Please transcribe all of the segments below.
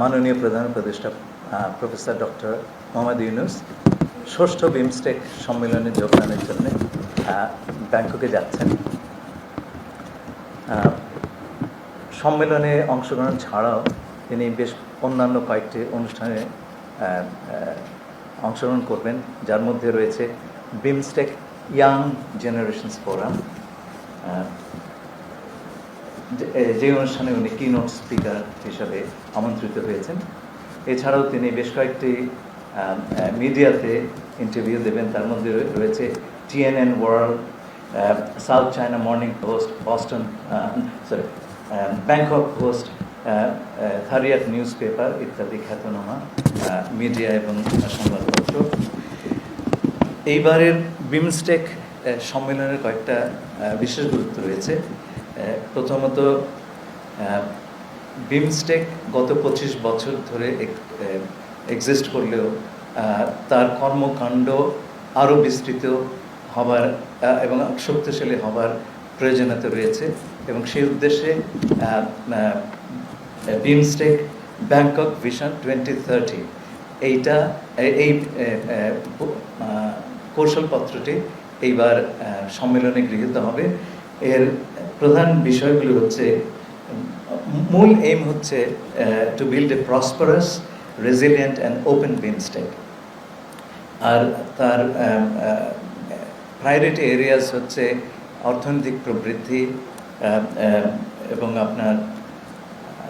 মাননীয় প্রধান উপদেষ্টা প্রফেসর ডক্টর মোহাম্মদ ইউনুস, ষষ্ঠ বিমস্টেক সম্মেলনে যোগদানের জন্য ব্যাংককে যাচ্ছেন। সম্মেলনে অংশগ্রহণ ছাড়াও তিনি বেশ অন্যান্য কয়েকটি অনুষ্ঠানে অংশগ্রহণ করবেন, যার মধ্যে রয়েছে বিমস্টেক ইয়াং জেনারেশনস ফোরাম যে- অনুষ্ঠানে উনি কিনোট স্পিকার হিসাবে আমন্ত্রিত হয়েছেন। এছাড়াও তিনি বেশ কয়েকটি মিডিয়াতে ইন্টারভিউ দেবেন। তার মধ্যে রয়ে- রয়েছে TNN world south China morning post Boston sorry Bangkok post Thairath news paper ইত্যাদি খ্যাতনামা মিডিয়া এবং সংবাদপত্র। এইবারের বিমস্টেক সম্মেলনের কয়েকটা বিশেষ গুরুত্ব রয়েছে। প্রথমত বিমস্টেক গত পঁচিশ বছর ধরে এক্সিস্ট করলেও তার কর্মকাণ্ড আরও বিস্তৃত হবার এবং শক্তিশালী হবার প্রয়োজনীয়তা রয়েছে এবং সেই উদ্দেশ্যে BIMSTEC Bangkok vision twenty thirty এইটা এই কৌশলপত্রটি এইবার সম্মেলনে গৃহীত হবে। এর প্রধান বিষয়গুলি হচ্ছে মূল এইম হচ্ছে to build a prosperous resilient and open BIMSTEC আর তার প্রায়োরিটি এরিয়াস হচ্ছে অর্থনৈতিক প্রবৃদ্ধি আহ, আহ, এবং আপনার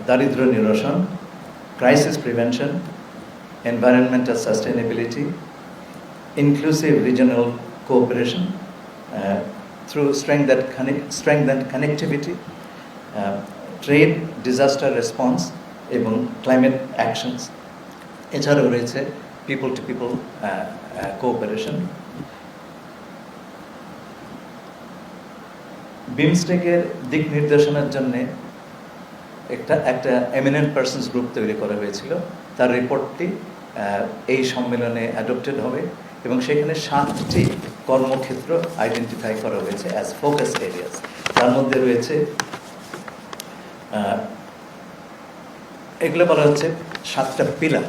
দারিদ্র নিরসন crisis prevention environmental sustainability, inclusive cooperation uh, through strength that connect, strength and connectivity, uh, trade, disaster response এবং climate actions. এছাড়াও রয়েছে পিপল টু পিপল কোঅপারেশন বিমস্টেকের দিক নির্দেশনার জন্যে একটা একটা এমিনেন্ট পার্সনস গ্রুপ তৈরি করা হয়েছিল তার রিপোর্টটি এই সম্মেলনে অ্যাডপ্টেড হবে এবং সেখানে সাতটি কর্মক্ষেত্র আইডেন্টিফাই করা হয়েছে অ্যাজ ফোকাস এরিয়াস তার মধ্যে রয়েছে এগুলো বলা হচ্ছে সাতটা pillar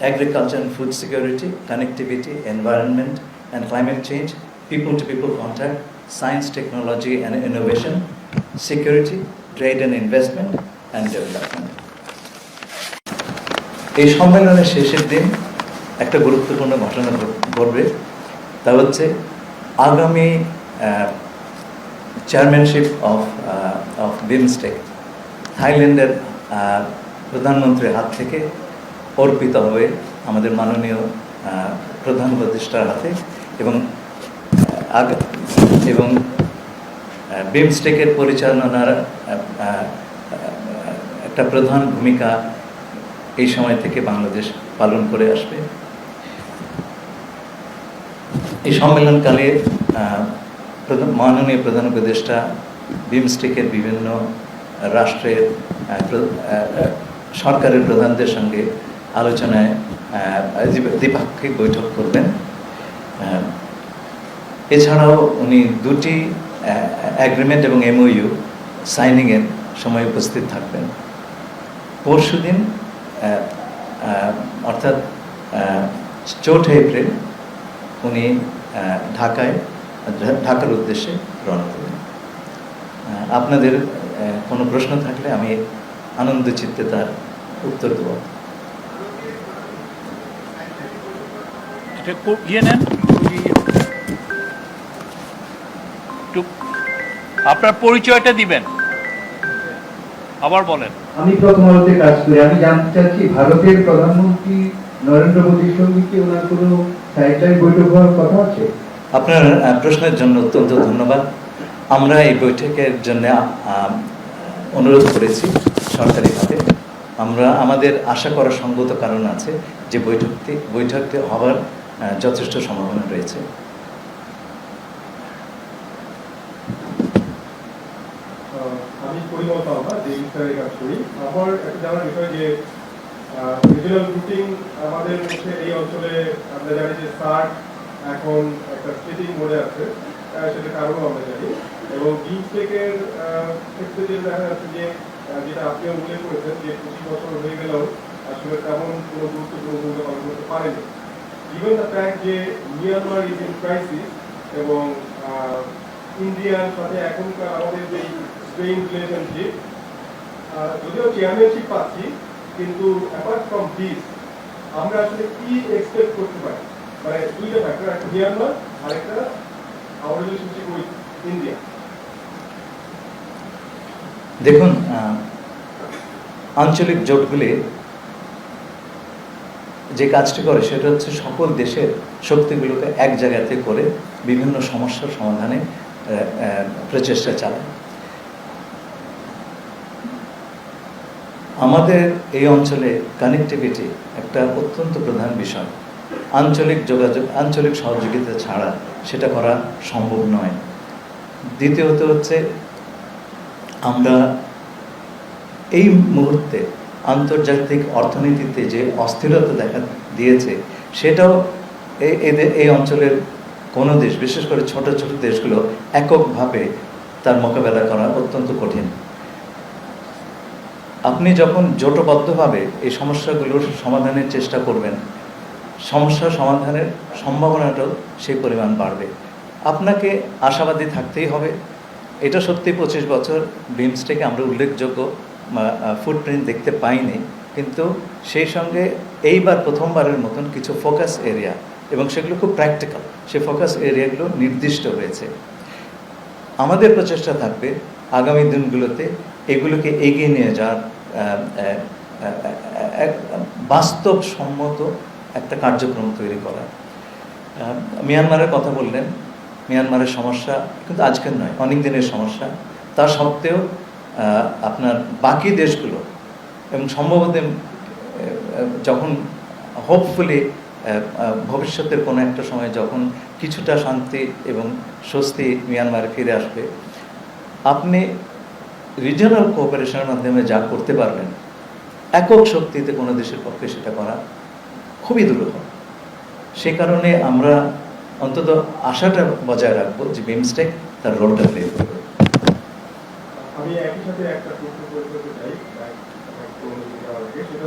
agriculture and food security connectivity environment and climate change people to people contact science technology and innovation security trade and investment and development এই সম্মেলনের শেষের দিন একটা গুরুত্বপূর্ণ ঘটনা ঘট- ঘটবে। তা হচ্ছে আগামী চেয়ারম্যানশিপ অফ অফ বিমস্টেক থাইল্যান্ডের প্রধানমন্ত্রীর হাত থেকে অর্পিত হবে আমাদের মাননীয় প্রধান প্রতিষ্ঠার হাতে এবং এবং বিমস্টেকের পরিচালনার একটা প্রধান ভূমিকা এই সময় থেকে বাংলাদেশ পালন করে আসবে। এই সম্মেলনকালে মাননীয় প্রধান উপদেষ্টা বিমস্টেকের বিভিন্ন রাষ্ট্রের সরকারের প্রধানদের সঙ্গে আলোচনায় দ্বিপাক্ষিক বৈঠক করবেন। এছাড়াও উনি দুটি অ্যাগ্রিমেন্ট এবং এমওইউ সাইনিংয়ের সময় উপস্থিত থাকবেন। পরশুদিন আহ, আহ, অর্থাৎ চৌঠা এপ্রিল উনি ঢাকায় ঢাকার উদ্দেশ্যে রওনা দেবেন আপনাদের কোনো প্রশ্ন থাকলে আমি আনন্দ চিত্তে তার উত্তর দেব। কো- ইয়ে আপনার পরিচয়টা দিবেন। আবার বলেন। আমি প্রথম আলোতে কাজ করি। আমি জানতে চাচ্ছি ভারতের প্রধানমন্ত্রী নরেন্দ্র মোদীর সঙ্গে কি ওনার কোনো সাইটাই বৈঠক হওয়ার কথা আছে? আপনার প্রশ্নের জন্য অত্যন্ত ধন্যবাদ। আমরা এই বৈঠকের জন্য অনুরোধ করেছি সরকারিভাবে। আমরা আমাদের আশা করার সঙ্গত কারণ আছে যে বৈঠকটি বৈঠকটি হওয়ার যথেষ্ট সম্ভাবনা রয়েছে। আমি পাওয়া যে বিষয়ে কাজ করি। আমার একটা জানার বিষয় যে রিজিনাল রুটিং আমাদের হচ্ছে এই অঞ্চলে আমরা জানি যে সার্ক এখন একটা স্টেটিং মোডে আছে সেটা কারণও আমরা জানি। এবং বিমস্টেকের ক্ষেত্রে যে দেখা যাচ্ছে যে যেটা আপনিও উল্লেখ করেছেন যে পঁচিশ বছর হয়ে গেলেও আসলে তেমন কোনো গুরুত্বপূর্ণ ভূমিকা পালন করতে পারেনি। Given the fact যে মিয়ানমার ইজ ইন ক্রাইসিস এবং ইন্ডিয়ার সাথে এখনকার আমাদের যে স্ট্রেইন রিলেশনশিপ যদিও চেয়ারম্যানশিপ পাচ্ছি কিন্তু অ্যাপার্ট ফ্রম দিস আমরা আসলে কি এক্সপেক্ট করতে পারি? মানে দুইটা ফ্যাক্টর একটা মিয়ানমার আরেকটা আওয়ার রিলেশনশিপ উইথ ইন্ডিয়া দেখুন আঞ্চলিক জোটগুলি যে কাজটি করে সেটা হচ্ছে সকল দেশের শক্তিগুলোকে এক জায়গাতে করে বিভিন্ন সমস্যার সমাধানে প্রচেষ্টা চালায়। আমাদের এই অঞ্চলে কানেক্টিভিটি একটা অত্যন্ত প্রধান বিষয়। আঞ্চলিক যোগাযোগ, আঞ্চলিক সহযোগিতা ছাড়া সেটা করা সম্ভব নয়। দ্বিতীয়ত হচ্ছে, আমরা এই মুহূর্তে আন্তর্জাতিক অর্থনীতিতে যে অস্থিরতা দেখা দিয়েছে, সেটাও এদের এই অঞ্চলের কোনো দেশ, বিশেষ করে ছোট ছোট দেশগুলো এককভাবে তার মোকাবেলা করা অত্যন্ত কঠিন। আপনি যখন জোটবদ্ধভাবে এই সমস্যাগুলোর সমাধানের চেষ্টা করবেন, সমস্যা সমাধানের সম্ভাবনাটাও সেই পরিমাণ বাড়বে। আপনাকে আশাবাদী থাকতেই হবে। এটা সত্যি পঁচিশ বছর বিমস্টেকে আমরা উল্লেখযোগ্য ফুটপ্রিন্ট দেখতে পাইনি। কিন্তু সেই সঙ্গে এইবার প্রথমবারের মতন কিছু ফোকাস এরিয়া এবং সেগুলো খুব প্র্যাকটিক্যাল সে ফোকাস এরিয়াগুলো নির্দিষ্ট হয়েছে। আমাদের প্রচেষ্টা থাকবে আগামী দিনগুলোতে এগুলোকে এগিয়ে নিয়ে যাওয়ার। বাস্তবসম্মত একটা কার্যক্রম তৈরি করা। মিয়ানমারের কথা বললেন, মিয়ানমারের সমস্যা কিন্তু আজকের নয়, অনেক দিনের সমস্যা। তা সত্ত্বেও আপনার বাকি দেশগুলো এবং সম্ভবত যখন হোপফুলি ভবিষ্যতের কোনো একটা সময় যখন কিছুটা শান্তি এবং স্বস্তি মিয়ানমারে ফিরে আসবে, আপনি রিজিওনাল কোঅপারেশনের মাধ্যমে যা করতে পারবেন, একক শক্তিতে কোনো দেশের পক্ষে সেটা করা খুবই দুরূহ সে কারণে আমরা অন্তত আশাটা বজায় রাখব যে বিমস্টেক তার রোলটা প্লে করবে আমি একই সাথে একটা চাই। সেটা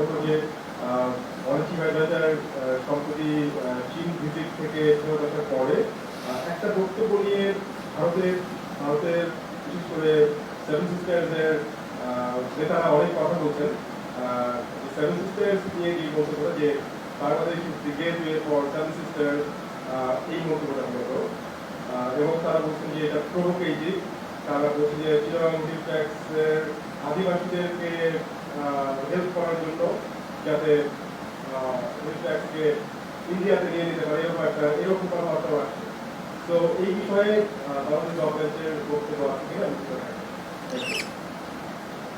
একটা বক্তব্য নিয়ে ভারতের ভারতের, বিশেষ করে সেভেন সিস্টার্সের নেতারা অনেক কথা বলছেন সেভেন সিস্টার্স নিয়ে এই মন্তব্য যে Bangladesh is the gateway for seven sister এই মন্তব্যটা মূলত এবং তারা বলছেন যে এটা প্রভোকেটিভ তারা বলছে যে চিরং ট্যাক্সের আদিবাসীদেরকে হেল্প করার জন্য যাতে ট্যাক্সকে ইন্ডিয়াতে নিয়ে নিতে পারে, এরকম একটা, এরকম কথাবার্তা আসছে তো এই বিষয়ে বাংলাদেশ গভর্নমেন্টের বক্তব্য আছে কিনা।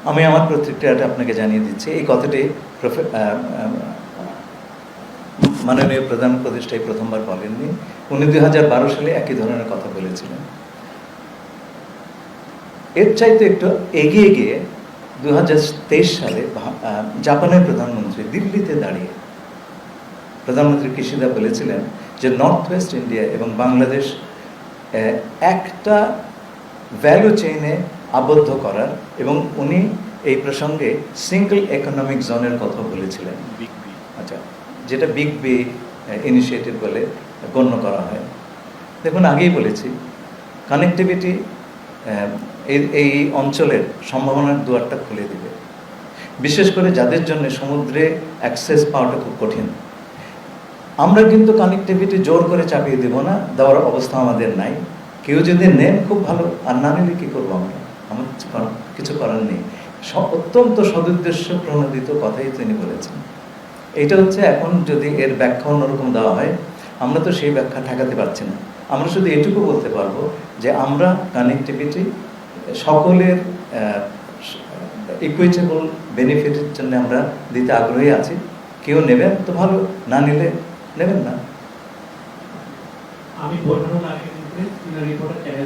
আমি আমার প্রতিক্রিয়াটা আপনাকে জানিয়ে দিচ্ছি। এই কথাটি মাননীয় প্রধান উপদেষ্টাই প্রথমবার বলেননি। উনি দুই হাজার বারো সালে একই ধরনের কথা বলেছিলেন। এর চাইতে একটু এগিয়ে গিয়ে দুই হাজার তেইশ সালে জাপানের প্রধানমন্ত্রী দিল্লিতে দাঁড়িয়ে প্রধানমন্ত্রী কিশিদা বলেছিলেন যে নর্থ ওয়েস্ট ইন্ডিয়া এবং বাংলাদেশ একটা ভ্যালু চেইনে আবদ্ধ করার এবং উনি এই প্রসঙ্গে সিঙ্গল ইকোনমিক জোনের কথা বলেছিলেন। আচ্ছা যেটা বিগ বি ইনিশিয়েটিভ বলে গণ্য করা হয়। দেখুন আগেই বলেছি কানেক্টিভিটি এই এই অঞ্চলের সম্ভাবনার দুয়ারটা খুলে দিবে। বিশেষ করে যাদের জন্য সমুদ্রে অ্যাক্সেস পাওয়াটা খুব কঠিন। আমরা কিন্তু কানেক্টিভিটি জোর করে চাপিয়ে দেব না দেওয়ার অবস্থা আমাদের নাই। কেউ যদি নেন খুব ভালো। আর না নিলে কী করব আমরা? আমার কিছু করার- নেই। অত্যন্ত সদুদ্দেশ্য প্রণোদিত কথাই তিনি বলেছেন। এটা হচ্ছে এখন যদি এর ব্যাখ্যা অন্যরকম দেওয়া হয়, আমরা তো সেই ব্যাখ্যা ঠেকাতে পারছি না। আমরা শুধু এটুকু বলতে পারব যে আমরা কানেক্টিভিটি সকলের ইকুইটেবল বেনিফিটের জন্য আমরা দিতে আগ্রহী আছি। কেউ নেবেন তো ভালো, না নিলে নেবেন না। আমি ইমপ্রেস রিপোর্টার চ্যানেল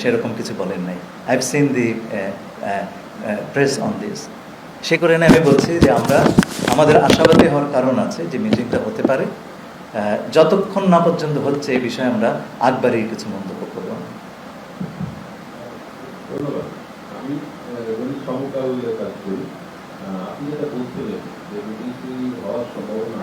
সেরকম কিছু বলেন নাই। I have seen the press on this say করে আমি বলছি যে আমরা, আমাদের আশাবাদী হওয়ার কারণ আছে যে মিটিংটা হতে পারে। যতক্ষণ না পর্যন্ত হচ্ছে এই বিষয়ে আমরা আগ বাড়িয়ে কিছু মন্তব্য করব। না। আপনি যেটা বলছিলেন যে বিদেশি হওয়ার সম্ভাবনা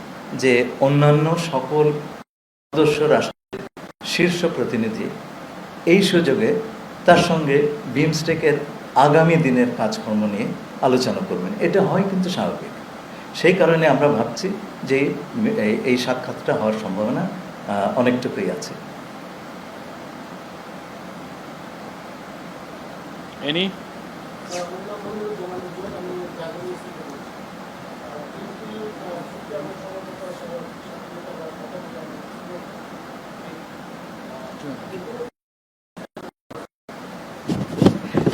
যে অন্যান্য সকল সদস্য রাষ্ট্রের শীর্ষ প্রতিনিধি এই সুযোগে তার সঙ্গে বিমস্টেকের আগামী দিনের কাজকর্ম নিয়ে আলোচনা করবেন। এটা হয় কিন্তু স্বাভাবিক। সেই কারণে আমরা ভাবছি যে এই- এই সাক্ষাৎটা হওয়ার সম্ভাবনা আহ, অনেকটুকুই আছে। এনি?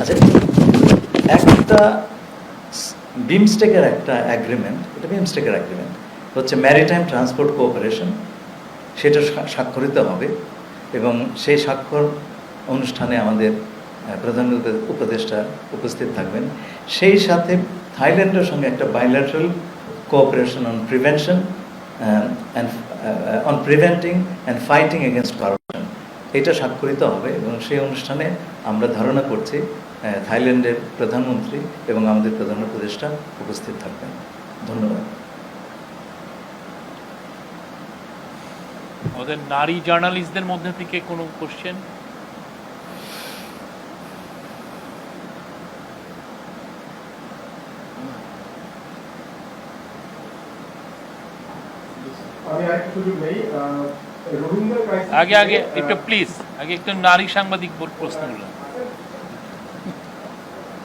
আচ্ছা একটা বিমস্টেকের একটা অ্যাগ্রিমেন্ট এটা বিমস্টেকের অ্যাগ্রিমেন্ট হচ্ছে ম্যারিটাইম ট্রান্সপোর্ট কোঅপারেশন সেটা স্বাক্ষরিত হবে এবং সেই স্বাক্ষর অনুষ্ঠানে আমাদের আহ, প্রধান উপদেষ্টা উপস্থিত থাকবেন। সেই সাথে থাইল্যান্ডের সঙ্গে একটা bilateral cooperation on prevention and on preventing and fighting against corruption এটা স্বাক্ষরিত হবে এবং সেই অনুষ্ঠানে আমরা ধারণা করছি আহ, থাইল্যান্ডের প্রধানমন্ত্রী এবং আমাদের প্রধান উপদেষ্টা উপস্থিত থাকবেন। ধন্যবাদ। ওদের নারী জার্নালিস্টদের মধ্যে থেকে কোনো কোশ্চেন সুযোগ নেই আগে আগে একটু প্লিজ আগে একটু নারী সাংবাদিক প্রশ্নগুলো।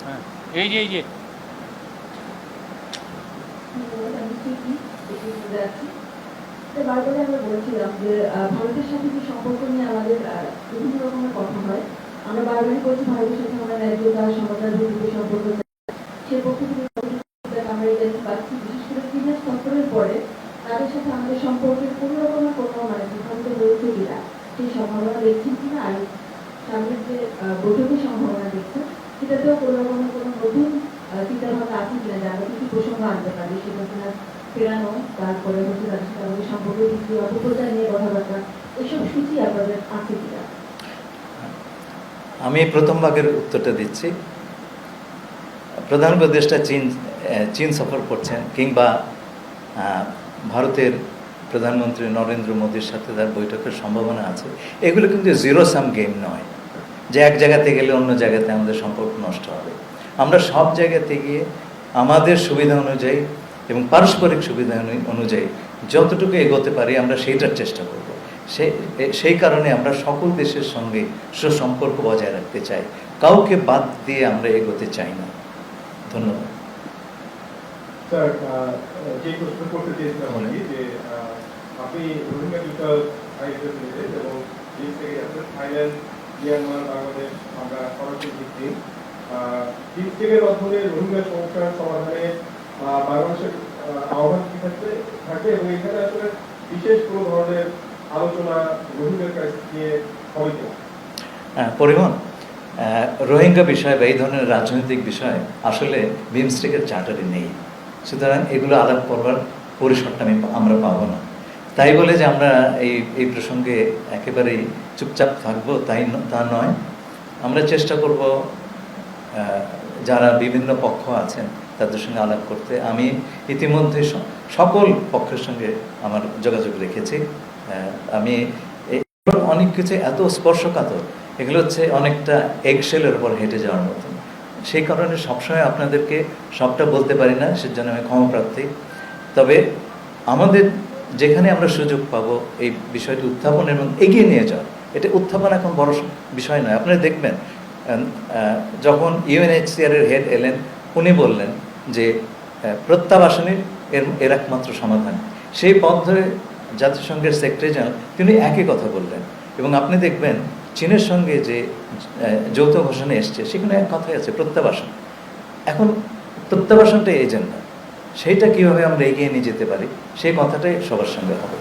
হ্যাঁ এই যে এই যে। বারবারই আমরা বলছিলাম যে ভারতের সাথে যে সম্পর্ক নিয়ে আমাদের বিভিন্ন রকমের কথা হয়? আমরা বারবারই বলছি ভারতের সাথে আমরা ন্যায্যতা সমতার সম্পর্ক সে পক্ষ থেকে যথেষ্ট feedback আমরা এটা পাচ্ছি বিশেষ করে চীনের সফরের পরে তাদের সাথে আমাদের সম্পর্কের কোনো রকমের কোনো মানে বিভ্রান্ত হয়েছে কিনা সেই সম্ভাবনা দেখছেন কিনা আর সামনের যে আহ, বৈঠকের সম্ভাবনা দেখছেন সেটাতেও কোনো রকমের কোনো নতুন চিন্তা ভাবনা আছে কিনা যে প্রসঙ্গ আনতে পারি ফেরানো, তারপরে হচ্ছে সম্পর্ক অপপ্রচার নিয়ে কথাবার্তা, এসব সূচি আপনাদের আছে কিনা? আমি প্রথম ভাগের উত্তরটা দিচ্ছি। প্রধান উপদেষ্টা চীন চীন সফর করছেন কিংবা ভারতের প্রধানমন্ত্রী নরেন্দ্র মোদীর সাথে তার বৈঠকের সম্ভাবনা আছে। এগুলো কিন্তু জিরো সাম গেম নয়, যে এক জায়গাতে গেলে অন্য জায়গাতে আমাদের সম্পর্ক নষ্ট হবে। আমরা সব জায়গাতে গিয়ে আমাদের সুবিধা অনুযায়ী এবং পারস্পরিক সুবিধা অনুযায়ী যতটুকু এগোতে পারি আমরা সেইটার চেষ্টা করব। সেই সেই কারণে আমরা সকল দেশের সঙ্গে সুসম্পর্ক বজায় রাখতে চাই। কাউকে বাদ দিয়ে আমরা এগোতে চাই না। ধন্যবাদ। স্যার যে প্রশ্ন করতে চেয়েছিলাম আপনি রোহিঙ্গা এবং থাইল্যান্ড, মিয়ানমার, বাংলাদেশ, আমরা ভিত্তিক বিশ থেকে মাধ্যমে রোহিঙ্গা সমস্যার সমাধানে বাংলাদেশের আহ্বান কি থাকবে থাকবে এবং এখানে আসলে বিশেষ কোনো ধরনের আলোচনা রোহিঙ্গা ক্রাইসিস নিয়ে হবে কিনা? হ্যাঁ, পরিবহন। রোহিঙ্গা বিষয় বা এই ধরনের রাজনৈতিক বিষয় আসলে বিমস্টেকের চার্টারে নেই। সুতরাং এগুলো আলাপ করবার পরিসরটা আমি আমরা পাবো না। তাই বলে যে আমরা এই এই প্রসঙ্গে একেবারেই চুপচাপ থাকব তাই তা নয়। আমরা চেষ্টা করব যারা বিভিন্ন পক্ষ আছেন, তাদের সঙ্গে আলাপ করতে আমি ইতিমধ্যে সকল পক্ষের সঙ্গে আমার যোগাযোগ রেখেছি। আমি অনেক কিছু এত স্পর্শকাতর। এগুলো হচ্ছে অনেকটা এগশেলের উপর হেঁটে যাওয়ার মতন। সেই কারণে সবসময় আপনাদেরকে সবটা বলতে পারি না, সেজন্য আমি ক্ষমা প্রার্থী। তবে আমাদের যেখানে আমরা সুযোগ পাবো এই বিষয়টি উত্থাপন এবং এগিয়ে নিয়ে যাওয়া এটা উত্থাপন এখন বড় বিষয় নয়। আপনারা দেখবেন যখন ইউএনএইচসিআর এর হেড এলেন, উনি বললেন যে প্রত্যাবাসনের এর এর একমাত্র সমাধান। সেই পথ ধরে জাতিসংঘের সেক্রেটারি জেনারেল তিনি একই কথা বললেন। এবং আপনি দেখবেন, চীনের সঙ্গে যে যৌথ ঘোষণা এসছে, সেখানে এক কথাই আছে, প্রত্যাবাসন। এখন প্রত্যাবাসনটা এজেন্ডা সেইটা কীভাবে আমরা এগিয়ে নিয়ে যেতে পারি, সেই কথাটাই সবার সঙ্গে হবে।